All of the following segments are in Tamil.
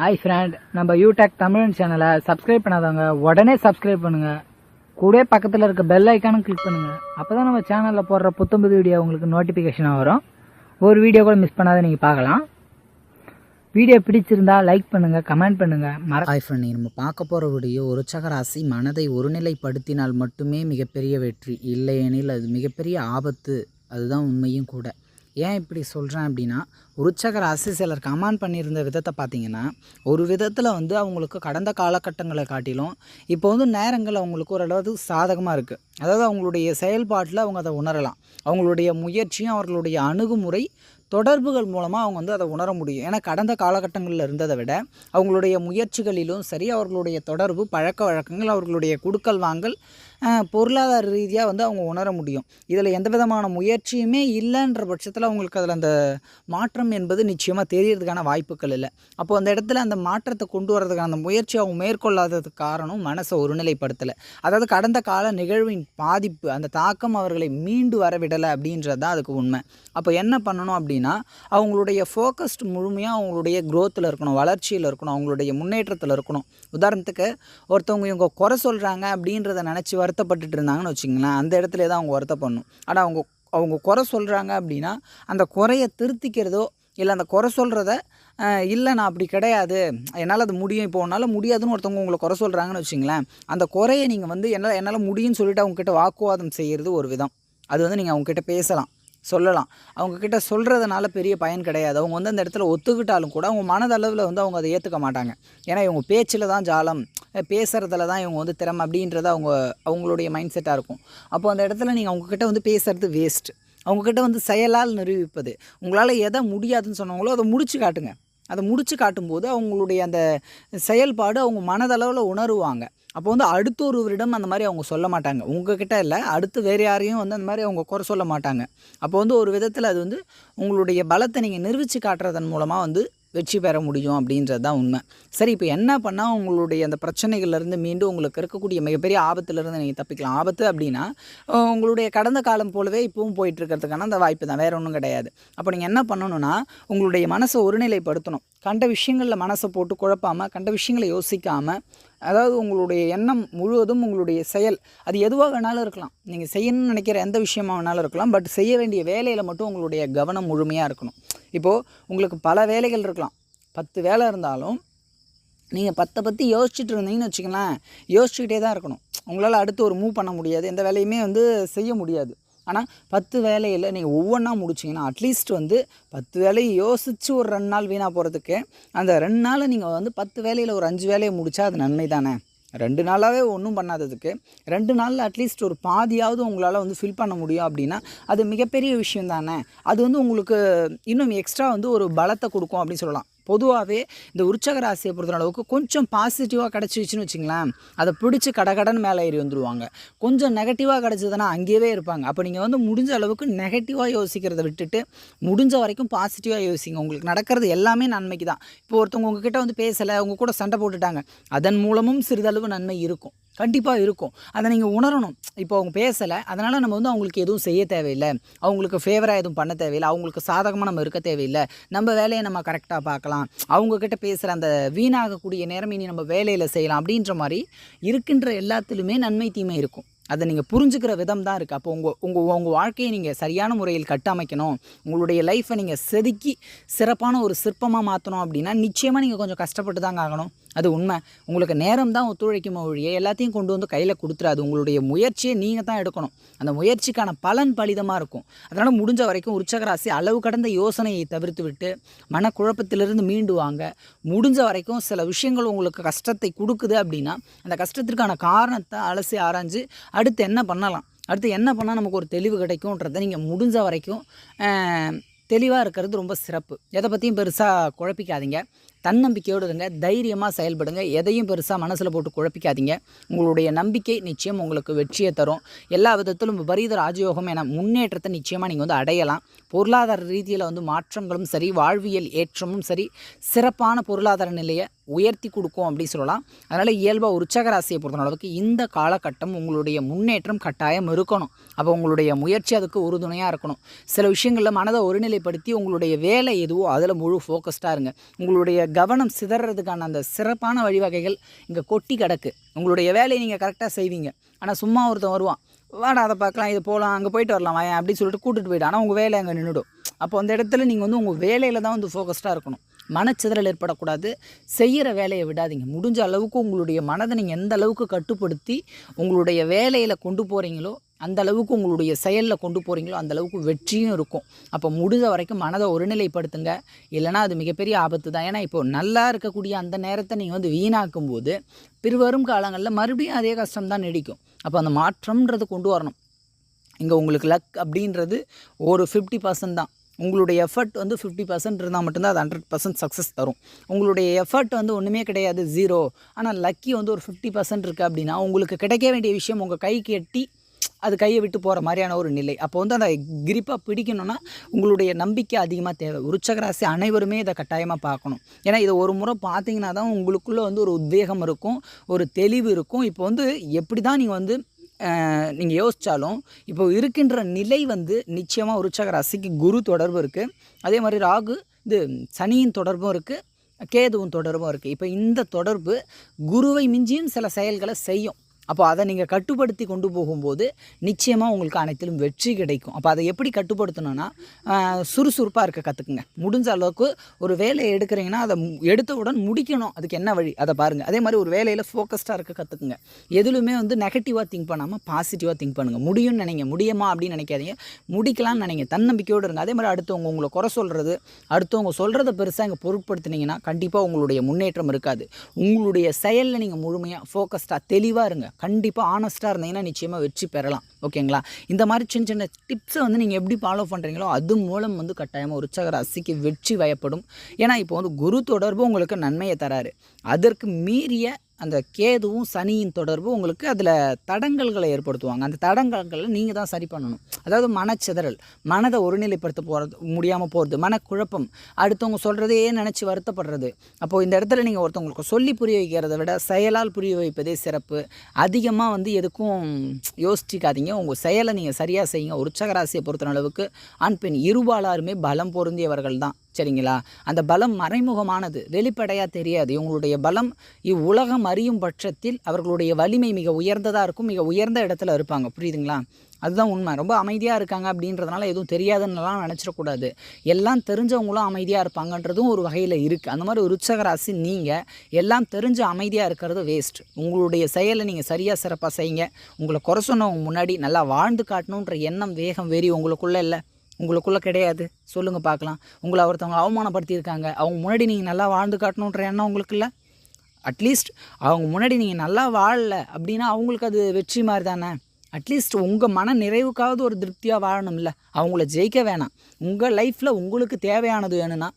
ஹாய் ஃப்ரெண்ட் நம்ம யூடெக் தமிழன் சேனலை சப்ஸ்கிரைப் பண்ணாதவங்க உடனே சப்ஸ்கிரைப் பண்ணுங்க. கூட பக்கத்தில் இருக்க பெல் ஐக்கானும் கிளிக் பண்ணுங்க. அப்பதான் நம்ம சேனலில் போடுற புத்தம்புது வீடியோ உங்களுக்கு நோட்டிஃபிகேஷனாக வரும். ஒரு வீடியோ கூட மிஸ் பண்ணாத நீங்கள் பார்க்கலாம். வீடியோ பிடிச்சிருந்தா லைக் பண்ணுங்க கமெண்ட் பண்ணுங்க. மற ஹாய் ஃப்ரெண்ட் நம்ம பார்க்க போகிற வீடியோ ஒரு சகராசி மனதை ஒருநிலைப்படுத்தினால் மட்டுமே மிகப்பெரிய வெற்றி. இல்லையெனில் அது மிகப்பெரிய ஆபத்து. அதுதான் உண்மையும் கூட. ஏன் இப்படி சொல்கிறேன் அப்படின்னா உற்சக ராசி சிலர் கமெண்ட் பண்ணியிருந்த விதத்தை பார்த்தீங்கன்னா ஒரு விதத்தில் வந்து அவங்களுக்கு கடந்த காலகட்டங்களை காட்டிலும் இப்போ வந்து நேரங்கள் அவங்களுக்கு ஓரளவு சாதகமாக இருக்குது அதாவது அவங்களுடைய செயல்பாட்டில் அவங்க அதை உணரலாம். அவங்களுடைய முயற்சியும் அவர்களுடைய அணுகுமுறை தொடர்புகள் மூலமாக அவங்க வந்து அதை உணர முடியும். ஏன்னா கடந்த காலகட்டங்களில் இருந்ததை விட அவங்களுடைய முயற்சிகளிலும் சரி அவர்களுடைய தொடர்பு பழக்க வழக்கங்கள் அவர்களுடைய குடுக்கல் வாங்கல் பொருளாதார ரீதியாக வந்து அவங்க உணர முடியும். இதில் எந்த விதமான முயற்சியுமே இல்லைன்ற பட்சத்தில் அவங்களுக்கு அதில் அந்த மாற்றம் என்பது நிச்சயமாக தெரியறதுக்கான வாய்ப்புகள் இல்லை. அப்போ அந்த இடத்துல அந்த மாற்றத்தை கொண்டு வரதுக்கான அந்த முயற்சி அவங்க மேற்கொள்ளாததுக்கு காரணம் மனசை ஒருநிலைப்படுத்தலை. அதாவது கடந்த கால நிகழ்வின் பாதிப்பு அந்த தாக்கம் அவர்களை மீண்டு வரவிடலை அப்படின்றது தான் அதுக்கு உண்மை. அப்போ என்ன பண்ணணும் அப்படின்னு அப்படின்னா அவங்களுடைய ஃபோக்கஸ்ட் முழுமையாக அவங்களுடைய க்ரோத்தில் இருக்கணும் வளர்ச்சியில் இருக்கணும் அவங்களுடைய முன்னேற்றத்தில் இருக்கணும். உதாரணத்துக்கு ஒருத்தவங்க இவங்க குறை சொல்கிறாங்க அப்படின்றத நினச்சி வருத்தப்பட்டுட்டு இருந்தாங்கன்னு வச்சிங்களேன் அந்த இடத்துல தான் அவங்க வருத்தப்படணும் ஆனால் அவங்க அவங்க குறை சொல்கிறாங்க அப்படின்னா அந்த குறையை திருத்திக்கிறதோ இல்லை அந்த குறை சொல்கிறத இல்லை நான் அப்படி கிடையாது என்னால் அது முடியும் இப்போ உன்னால் முடியாதுன்னு ஒருத்தவங்க உங்களை குறை சொல்கிறாங்கன்னு வச்சிங்களேன் அந்த குறையை நீங்கள் வந்து என்னால் என்னால் முடியும்னு சொல்லிட்டு அவங்ககிட்ட வாக்குவாதம் செய்கிறது ஒரு விதம். அது வந்து நீங்கள் அவங்கக்கிட்ட பேசலாம். சொல்லலாம். அவங்கக்கிட்ட சொல்கிறதுனால பெரிய பயன் கிடையாது. அவங்க வந்து அந்த இடத்துல ஒத்துக்கிட்டாலும் கூட அவங்க மனதளவில் வந்து அவங்க அதை ஏற்றுக்க மாட்டாங்க. ஏன்னா இவங்க பேச்சில் தான் ஜாலம். பேசுகிறதுல தான் இவங்க வந்து திறமை அப்படின்றது அவங்க அவங்களுடைய மைண்ட் செட்டாக இருக்கும். அப்போ அந்த இடத்துல நீங்கள் அவங்கக்கிட்ட வந்து பேசுகிறது வேஸ்ட் அவங்கக்கிட்ட வந்து செயலால் நிரூபிப்பது. உங்களால் எதை முடியாதுன்னு சொன்னாங்களோ அதை முடிச்சு காட்டுங்க. அதை முடிச்சு காட்டும்போது அவங்களுடைய அந்த செயல்பாடு அவங்க மனதளவில் உணருவாங்க. அப்போ வந்து அடுத்த ஒருவரிடம் அந்த மாதிரி அவங்க சொல்ல மாட்டாங்க. உங்ககிட்ட இல்லை அடுத்து வேறு யாரையும் வந்து அந்த மாதிரி அவங்க குறை சொல்ல மாட்டாங்க. அப்போ வந்து ஒரு விதத்தில் அது வந்து உங்களுடைய பலத்தை நீங்கள் நிரூபித்து காட்டுறதன் மூலமாக வந்து வெற்றி பெற முடியும் அப்படின்றது தான் உண்மை. சரி இப்போ என்ன பண்ணால் உங்களுடைய அந்த பிரச்சனைகள்லேருந்து மீண்டும் உங்களுக்கு இருக்கக்கூடிய மிகப்பெரிய ஆபத்துலேருந்து நீங்கள் தப்பிக்கலாம். ஆபத்து அப்படின்னா உங்களுடைய கடந்த காலம் போலவே இப்போவும் போயிட்டுருக்கிறதுக்கான அந்த வாய்ப்பு தான். வேறு ஒன்றும் கிடையாது. அப்போ நீங்கள் என்ன பண்ணணும்னா உங்களுடைய மனசை ஒருநிலைப்படுத்தணும். கண்ட விஷயங்களில் மனசை போட்டு குழப்பாமல் கண்ட விஷயங்களை யோசிக்காமல் அதாவது உங்களுடைய எண்ணம் முழுவதும் உங்களுடைய செயல் அது எதுவாக வேணாலும் இருக்கலாம். நீங்கள் செய்யணும்னு நினைக்கிற எந்த விஷயமா வேணாலும் இருக்கலாம். பட் செய்ய வேண்டிய வேலையில் மட்டும் உங்களுடைய கவனம் முழுமையாக இருக்கணும். இப்போது உங்களுக்கு பல வேலைகள் இருக்கலாம். பத்து வேலை இருந்தாலும் நீங்கள் பத்தை பற்றி யோசிச்சுட்டு இருந்தீங்கன்னு வச்சுக்கலாம் யோசிச்சுக்கிட்டே தான் இருக்கணும். உங்களால் அடுத்து ஒரு மூவ் பண்ண முடியாது எந்த வேலையுமே வந்து செய்ய முடியாது. ஆனால் பத்து வேலையில் நீங்கள் ஒவ்வொன்றா முடிச்சிங்கன்னா அட்லீஸ்ட் வந்து பத்து வேலையை யோசித்து ஒரு ரெண்டு நாள் வீணாக போகிறதுக்கு அந்த ரெண்டு நாள் நீங்கள் வந்து பத்து வேலையில் ஒரு அஞ்சு வேலையை முடித்தா அது நன்மை தானே ரெண்டு நாளாகவே ஒன்றும் பண்ணாததுக்கு ரெண்டு நாளில் அட்லீஸ்ட் ஒரு பாதியாவது உங்களால் வந்து ஃபில் பண்ண முடியும் அப்படின்னா அது மிகப்பெரிய விஷயம் தானே? அது வந்து உங்களுக்கு இன்னும் எக்ஸ்ட்ரா வந்து ஒரு பலத்தை கொடுக்கும் அப்படின்னு சொல்லலாம். பொதுவாகவே இந்த உற்சக ராசியை பொறுத்த அளவுக்கு கொஞ்சம் பாசிட்டிவாக கிடச்சிருச்சுன்னு வச்சுங்களேன் அதை பிடிச்சி கடகடன் மேலே ஏறி வந்துடுவாங்க கொஞ்சம் நெகட்டிவாக கிடச்சதுன்னா அங்கேயே இருப்பாங்க. அப்போ நீங்கள் வந்து முடிஞ்ச அளவுக்கு நெகட்டிவாக யோசிக்கிறத விட்டுட்டு முடிஞ்ச வரைக்கும் பாசிட்டிவாக யோசிங்க. உங்களுக்கு நடக்கிறது எல்லாமே நன்மைக்கு தான் இப்போ ஒருத்தவங்க உங்ககிட்ட வந்து பேசலை உங்கள் கூட சண்டை போட்டுட்டாங்க. அதன் மூலமும் சிறிதளவு நன்மை இருக்கும். கண்டிப்பாக இருக்கும். அதை நீங்கள் உணரணும். இப்போ அவங்க பேசலை. அதனால் நம்ம வந்து அவங்களுக்கு எதுவும் செய்ய தேவையில்லை. அவங்களுக்கு ஃபேவராக எதுவும் பண்ண தேவையில்லை. அவங்களுக்கு சாதகமாக நம்ம இருக்க தேவையில்லை. நம்ம வேலையை நம்ம கரெக்டாக பார்க்கலாம். அவங்கக்கிட்ட பேசுகிற அந்த வீணாகக்கூடிய நேரம் இனி நம்ம வேலையில் செய்யலாம் அப்படின்ற மாதிரி இருக்கின்ற எல்லாத்துலேயுமே நன்மை தீமை இருக்கும். அதை நீங்கள் புரிஞ்சுக்கிற விதம் தான் இருக்குது அப்போ உங்கள் உங்கள் உங்கள் வாழ்க்கையை நீங்கள் சரியான முறையில் கட்டமைக்கணும். உங்களுடைய லைஃப்பை நீங்கள் செதுக்கி சிறப்பான ஒரு சிற்பமாக மாற்றணும் அப்படின்னா நிச்சயமாக நீங்கள் கொஞ்சம் கஷ்டப்பட்டு தாங்க ஆகணும். அது உண்மை. உங்களுக்கு நேரம் தான் ஒத்துழைக்கும் ஒழிய எல்லாத்தையும் கொண்டு வந்து கையில் கொடுத்துறாது. உங்களுடைய முயற்சியை நீங்கள் தான் எடுக்கணும். அந்த முயற்சிக்கான பலன் பலிதமாக இருக்கும். அதனால் முடிஞ்ச வரைக்கும் உற்சகராசி அளவு கடந்த யோசனையை தவிர்த்து விட்டு மனக்குழப்பத்திலிருந்து மீண்டு வாங்க. முடிஞ்ச வரைக்கும் சில விஷயங்கள் உங்களுக்கு கஷ்டத்தை கொடுக்குது அப்படின்னா அந்த கஷ்டத்திற்கான காரணத்தை அலசி ஆராய்ஞ்சு அடுத்து என்ன பண்ணலாம்? அடுத்து என்ன பண்ணால் நமக்கு ஒரு தெளிவு கிடைக்கும்ன்றதை நீங்கள் முடிஞ்ச வரைக்கும் தெளிவாக இருக்கிறது ரொம்ப சிறப்பு. எதை பற்றியும் பெருசாக குழப்பிக்காதீங்க. தன்னம்பிக்கையோடு இருங்க தைரியமாக செயல்படுங்க. எதையும் பெருசாக மனசில் போட்டு குழப்பிக்காதீங்க. உங்களுடைய நம்பிக்கை நிச்சயம் உங்களுக்கு வெற்றியை தரும். எல்லா விதத்திலும் விபரீத ராஜயோகம் என முன்னேற்றத்தை நிச்சயமாக நீங்கள் வந்து அடையலாம். பொருளாதார ரீதியில் வந்து மாற்றங்களும் சரி வாழ்வியல் ஏற்றமும் சரி சிறப்பான பொருளாதார நிலையை உயர்த்தி கொடுக்கும் அப்படின்னு சொல்லலாம். அதனால் இயல்பாக உற்சக ராசியை பொறுத்த அளவுக்கு இந்த காலகட்டம் உங்களுடைய முன்னேற்றம் கட்டாயம் இருக்கணும். அப்போ உங்களுடைய முயற்சி அதுக்கு உறுதுணையாக இருக்கணும். சில விஷயங்களில் மனதை ஒருநிலைப்படுத்தி உங்களுடைய வேலை எதுவோ அதில் முழு ஃபோக்கஸ்டாக இருங்க. உங்களுடைய கவனம் சிதறதுக்கான அந்த சிறப்பான வழிவகைகள் இங்கே கொட்டி கிடக்கு. உங்களுடைய வேலையை நீங்கள் கரெக்டாக செய்வீங்க. ஆனால் சும்மா ஒருத்தன் வருவான். வாடா அதை பார்க்கலாம் இது போகலாம் அங்கே போயிட்டு வரலாம் வாயேன் அப்படின்னு சொல்லிட்டு கூட்டிகிட்டு போயிட்டு ஆனால் உங்கள் வேலை அங்கே நின்றுடும் அப்போ அந்த இடத்துல நீங்கள் வந்து உங்கள் வேலையில் தான் வந்து ஃபோக்கஸ்டாக இருக்கணும். மனச்சிதறல் ஏற்படக்கூடாது. செய்கிற வேலையை விடாதீங்க. முடிஞ்ச அளவுக்கு உங்களுடைய மனதை நீங்கள் எந்த அளவுக்கு கட்டுப்படுத்தி உங்களுடைய வேலையில் கொண்டு போகிறீங்களோ அந்த அளவுக்கு உங்களுடைய செயலில் கொண்டு போகிறீங்களோ அந்த அளவுக்கு வெற்றியும் இருக்கும். அப்போ முடிஞ்ச வரைக்கும் மனதை ஒருநிலைப்படுத்துங்க. இல்லைனா அது மிகப்பெரிய ஆபத்து தான். ஏன்னா இப்போ நல்லா இருக்கக்கூடிய அந்த நேரத்தை நீங்கள் வந்து வீணாக்கும் போது பின்வரும் காலங்களில் மறுபடியும் அதே கஷ்டம் தான் நீடிக்கும். அப்போ அந்த மாற்றம்ன்றது கொண்டு வரணும். இங்கே உங்களுக்கு லக் அப்படின்றது ஒரு ஃபிஃப்டி பர்சன்ட் தான். உங்களுடைய எஃபர்ட் வந்து ஃபிஃப்டி பர்சன்ட் இருந்தால் மட்டும்தான் அது ஹண்ட்ரட் பர்சன்ட் சக்ஸஸ் தரும். உங்களுடைய எஃபர்ட் வந்து ஒன்றுமே கிடையாது ஜீரோ ஆனால் லக்கி வந்து ஒரு ஃபிஃப்டி பர்சன்ட் இருக்குது அப்படின்னா உங்களுக்கு கிடைக்க வேண்டிய விஷயம் உங்கள் கைக்கு எட்டி அது கையை விட்டு போகிற மாதிரியான ஒரு நிலை. அப்போ வந்து அந்த கிரிப்பாக பிடிக்கணும்னா உங்களுடைய நம்பிக்கை அதிகமாக தேவை. உற்சகராசி அனைவருமே இதை கட்டாயமாக பார்க்கணும். ஏன்னா இதை ஒரு முறை பார்த்தீங்கன்னா தான் உங்களுக்குள்ளே வந்து ஒரு உத்வேகம் இருக்கும் ஒரு தெளிவு இருக்கும். இப்போ வந்து எப்படி தான் நீங்கள் வந்து நீங்கள் யோசித்தாலும் இப்போ இருக்கின்ற நிலை வந்து நிச்சயமாக உற்சக ராசிக்கு குரு தொடர்பு இருக்குது அதே மாதிரி ராகு இது சனியின் தொடர்பும் இருக்குது கேதுவும் தொடர்பும் இருக்குது இப்போ இந்த தொடர்பு குருவை மிஞ்சியும் சில செயல்களை செய்யும். அப்போ அதை நீங்கள் கட்டுப்படுத்தி கொண்டு போகும்போது நிச்சயமாக உங்களுக்கு அனைத்திலும் வெற்றி கிடைக்கும். அப்போ அதை எப்படி கட்டுப்படுத்தணும்னா சுறுசுறுப்பாக இருக்க கற்றுக்குங்க முடிஞ்ச அளவுக்கு ஒரு வேலையை எடுக்கிறீங்கன்னா அதை மு- எடுத்தவுடன் முடிக்கணும். அதுக்கு என்ன வழி? அதை பாருங்கள் அதே மாதிரி ஒரு வேலையில் ஃபோக்கஸ்டாக இருக்க கற்றுக்குங்க எதுலுமே வந்து நெகட்டிவாக திங்க் பண்ணாமல் பாசிட்டிவாக திங்க் பண்ணுங்கள் முடியும்னு நினைங்க. முடியுமா அப்படின்னு நினைக்காதீங்க. முடிக்கலாம்னு நினைங்க. தன்னம்பிக்கையோடு இருங்க. அதே மாதிரி அடுத்தவங்க உங்களை குறை சொல்கிறது அடுத்தவங்க சொல்கிறத பெருசாக இங்கே பொருட்படுத்தினீங்கன்னா கண்டிப்பாக உங்களுடைய முன்னேற்றம் இருக்காது. உங்களுடைய செயலில் நீங்கள் முழுமையாக ஃபோக்கஸ்டாக தெளிவாக இருங்க. கண்டிப்பாக ஆனஸ்ட்டாக இருந்தீங்கன்னா நிச்சயமாக வெற்றி பெறலாம். ஓகேங்களா? இந்த மாதிரி சின்ன சின்ன டிப்ஸை வந்து நீங்கள் எப்படி ஃபாலோ பண்ணுறீங்களோ அது மூலம் வந்து கட்டாயமாக உற்சாக ராசிக்கு வெற்றி வயப்படும். ஏன்னா இப்போ வந்து குரு தொடர்பு உங்களுக்கு நன்மையை தராரு. அதற்கு மீறிய அந்த கேதுவும் சனியின் தொடர்பு உங்களுக்கு அதில் தடங்கல்களை ஏற்படுத்துவாங்க. அந்த தடங்கல்களை நீங்கள் தான் சரி பண்ணணும். அதாவது மனச்சிதறல் மனதை ஒருநிலைப்படுத்த போகிறது முடியாமல் போகிறது மனக்குழப்பம். அடுத்தவங்க சொல்கிறதையே நினச்சி வருத்தப்படுறது. அப்போது இந்த இடத்துல நீங்கள் ஒருத்தவங்களுக்கு சொல்லி புரிய வைக்கிறத விட செயலால் புரிய வைப்பதே சிறப்பு. அதிகமாக வந்து எதுக்கும் யோசிச்சிக்காதீங்க. உங்கள் செயலை நீங்கள் சரியாக செய்யுங்க. உற்சகராசியை பொறுத்த அளவுக்கு ஆண் பெண் இருபாலாருமே பலம் பொருந்தியவர்கள் தான் சரிங்களா? அந்த பலம் மறைமுகமானது. வெளிப்படையாக தெரியாது. இவங்களுடைய பலம் இவ்வுலகம் அறியும் பட்சத்தில் அவர்களுடைய வலிமை மிக உயர்ந்ததாக இருக்கும். மிக உயர்ந்த இடத்துல இருப்பாங்க. புரியுதுங்களா? அதுதான் உண்மை. ரொம்ப அமைதியாக இருக்காங்க அப்படின்றதுனால எதுவும் தெரியாதுன்னுலாம் நினச்சிடக்கூடாது. எல்லாம் தெரிஞ்சவங்களும் அமைதியாக இருப்பாங்கன்றதும் ஒரு வகையில் இருக்குது அந்த மாதிரி ஒரு உற்சக ராசி நீங்கள் எல்லாம் தெரிஞ்சு அமைதியாக இருக்கிறது வேஸ்ட் உங்களுடைய செயலை நீங்கள் சரியாக சிறப்பாக செய்யுங்க. உங்களை குறை சொன்னவங்க முன்னாடி நல்லா வாழ்ந்து காட்டணுன்ற எண்ணம் வேகம் வெறி உங்களுக்குள்ளே இல்லை. உங்களுக்குள்ளே கிடையாது. சொல்லுங்கள் பார்க்கலாம். உங்களை ஒருத்தவங்க அவமானப்படுத்தியிருக்காங்க. அவங்க முன்னாடி நீங்கள் நல்லா வாழ்ந்து காட்டணுன்ற எண்ணம் உங்களுக்கு இல்லை? அட்லீஸ்ட் அவங்க முன்னாடி நீங்கள் நல்லா வாழல அப்படின்னா அவங்களுக்கு அது வெற்றி மாதிரி தானே? அட்லீஸ்ட் உங்கள் மன நிறைவுக்காவது ஒரு திருப்தியாக வாழணும்ல. அவங்கள ஜெயிக்க வேணாம். உங்கள் லைஃப்பில் உங்களுக்கு தேவையானது வேணும்னா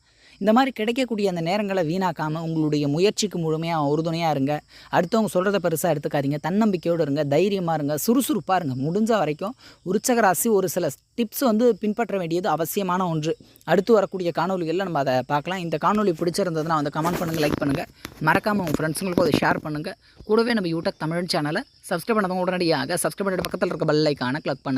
இந்த மாதிரி கிடைக்கக்கூடிய அந்த நேரங்களை வீணாக்காமல் உங்களுடைய முயற்சிக்கு முழுமையாக உறுதுணையாக இருங்க. அடுத்தவங்க சொல்கிறத பெருசாக எடுத்துக்காதீங்க. தன்னம்பிக்கையோடு இருங்க தைரியமாக இருங்க சுறுசுறுப்பாக இருங்க. முடிஞ்ச வரைக்கும் உற்சக ராசி ஒரு சில டிப்ஸ் வந்து பின்பற்ற வேண்டியது அவசியமான ஒன்று. அடுத்து வரக்கூடிய காணொலிகளில் நம்ம அதை பார்க்கலாம். இந்த காணொலி பிடிச்சிருந்ததுன்னா வந்து கமெண்ட் பண்ணுங்கள் லைக் பண்ணுங்கள் மறக்காமல் உங்கள் ஃப்ரெண்ட்ஸுங்களுக்கும் அதை ஷேர் பண்ணுங்கள் கூடவே நம்ம யூடியூப் தமிழ் சேனலை சப்ஸ்கிரைப் பண்ணவங்க உடனடியாக சப்ஸ்கிரைப் பண்ணிட்டு பக்கத்தில் இருக்க பெல் ஐக்கானை கிளிக் பண்ணுங்கள்